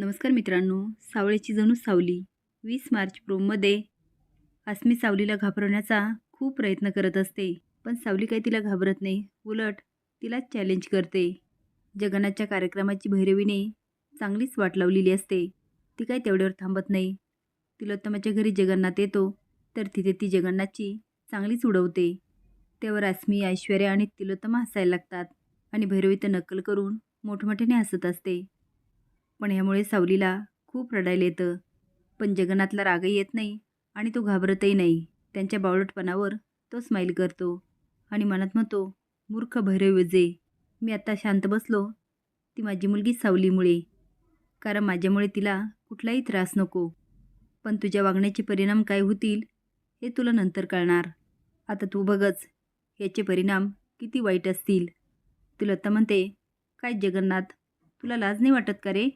नमस्कार मित्रांनो सावळेची जणू सावली वीस मार्च प्रोममध्ये. अस्मी सावलीला घाबरवण्याचा खूप प्रयत्न करत असते पण सावली काही तिला घाबरत नाही उलट तिला चॅलेंज करते. जगन्नाथच्या कार्यक्रमाची भैरवीने चांगलीच वाट लावलेली असते ती काय तेवढ्यावर थांबत नाही. तिलोत्तमाच्या घरी जगन्नाथ येतो तर तिथे ती जगन्नाथची चांगलीच उडवते. त्यावर अस्मी ऐश्वर्या आणि तिलोत्तमा हसायला लागतात आणि भैरवी तर नक्कल करून मोठमोठ्याने हसत असते. पण ह्यामुळे सावलीला खूप रडायला येतं. पण जगन्नाथला रागही येत नाही आणि तो घाबरतही नाही. त्यांच्या बावळटपणावर तो स्माईल करतो आणि मनात म्हणतो मूर्ख भैरव जे मी आत्ता शांत बसलो. ती माझी मुलगी सावलीमुळे. कारण माझ्यामुळे तिला कुठलाही त्रास नको. पण तुझ्या वागण्याचे परिणाम काय होतील हे तुला नंतर कळणार. आता तू बघच याचे परिणाम किती वाईट असतील. तुला आता म्हणते काय जगन्नाथ तुला लाज नाही वाटत का रे?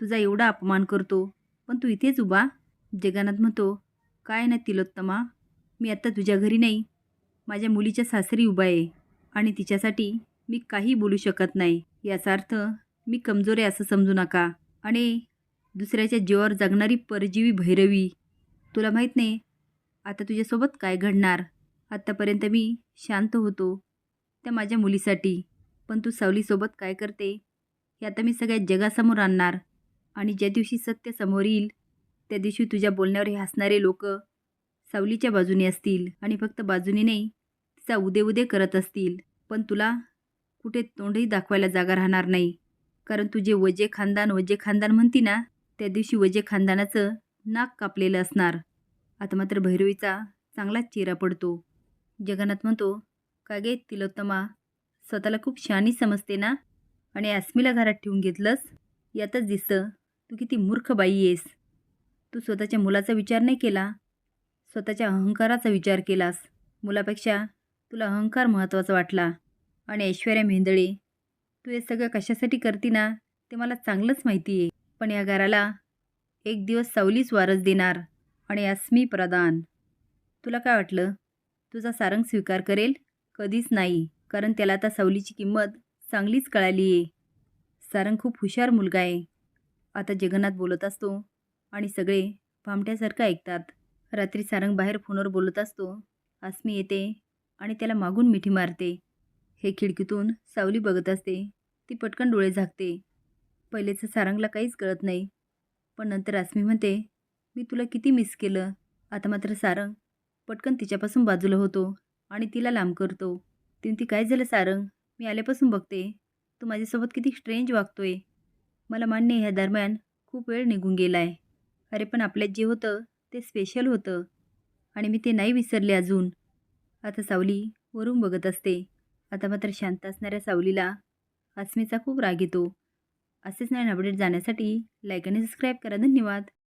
तुझा एवढा अपमान करतो. पण तू इथेच उभा. जगन्नाथ म्हणतो काय नाही तिलोत्तमा. मी आत्ता तुझ्या घरी नाही. माझ्या मुलीच्या सासरी उभा आहे. आणि तिच्यासाठी मी काही बोलू शकत नाही. याचा अर्थ मी कमजोर आहे असं समजू नका. आणि दुसऱ्याच्या जीवावर जगणारी परजीवी भैरवी. तुला माहीत नाही आता तुझ्यासोबत काय घडणार? आत्तापर्यंत मी शांत होतो त्या माझ्या मुलीसाठी. पण तू सावलीसोबत काय करते? हे आता मी सगळ्या जगासमोर आणणार. आणि ज्या दिवशी सत्य समोर येईल त्या दिवशी तुझ्या बोलण्यावर हे हसणारे लोक सावलीच्या बाजूने असतील आणि फक्त बाजूने नाही तिचा उदे उदे करत असतील. पण तुला कुठे तोंडही दाखवायला जागा राहणार नाही. कारण तुझे वजे खानदान वजे खानदान म्हणती ना त्या दिवशी वजे खानदानाचं नाक कापलेलं असणार. आता मात्र भैरवीचा चांगलाच चेहरा पडतो. जगन्नाथ म्हणतो का गे तिलोत्तमा स्वतःला खूप शहाणी समजते ना? आणि अस्मीला घरात ठेवून घेतलंस? यातच दिसतं तू किती मूर्ख बाई आहेस. तू स्वतःच्या मुलाचा विचार नाही केला. स्वतःच्या अहंकाराचा विचार केलास. मुलापेक्षा तुला अहंकार महत्त्वाचा वाटला. आणि ऐश्वर्या मेंदळे तू हे सगळं कशासाठी करती ना ते मला चांगलंच माहिती आहे. पण या घराला एक दिवस सावलीच वारस देणार आणि अस्मी प्रदान. तुला काय वाटलं? तुझा सारंग स्वीकार करेल? कधीच नाही. कारण त्याला आता सावलीची किंमत चांगलीच कळाली आहे सारंग खूप हुशार मुलगा आहे. आता जगन्नाथ बोलत असतो आणि सगळे भामट्यासारखं ऐकतात. रात्री सारंग बाहेर फोनवर बोलत असतो. आसमी येते आणि त्याला मागून मिठी मारते. हे खिडकीतून सावली बघत असते. ती पटकन डोळे झाकते. पहिलेचं सारंगला काहीच कळत नाही. पण नंतर अस्मी म्हणते मी तुला किती मिस केलं. आता मात्र सारंग पटकन तिच्यापासून बाजूला होतो आणि तिला लांब करतो. तिने ती काय झालं सारंग? मी आल्यापासून बघते. तू माझ्यासोबत किती स्ट्रेंज वागतोय. मला मान्य आहे ह्या दरम्यान खूप वेळ निघून गेला आहे अरे पण आपल्यात जे होतं ते स्पेशल होतं. आणि मी ते नाही विसरले अजून. आता सावली वरून बघत असते. आता मात्र शांत असणाऱ्या सावलीला अस्मीचा खूप राग येतो. असेच नवीन अपडेट जाण्यासाठी लाईक आणि सबस्क्राईब करा. धन्यवाद.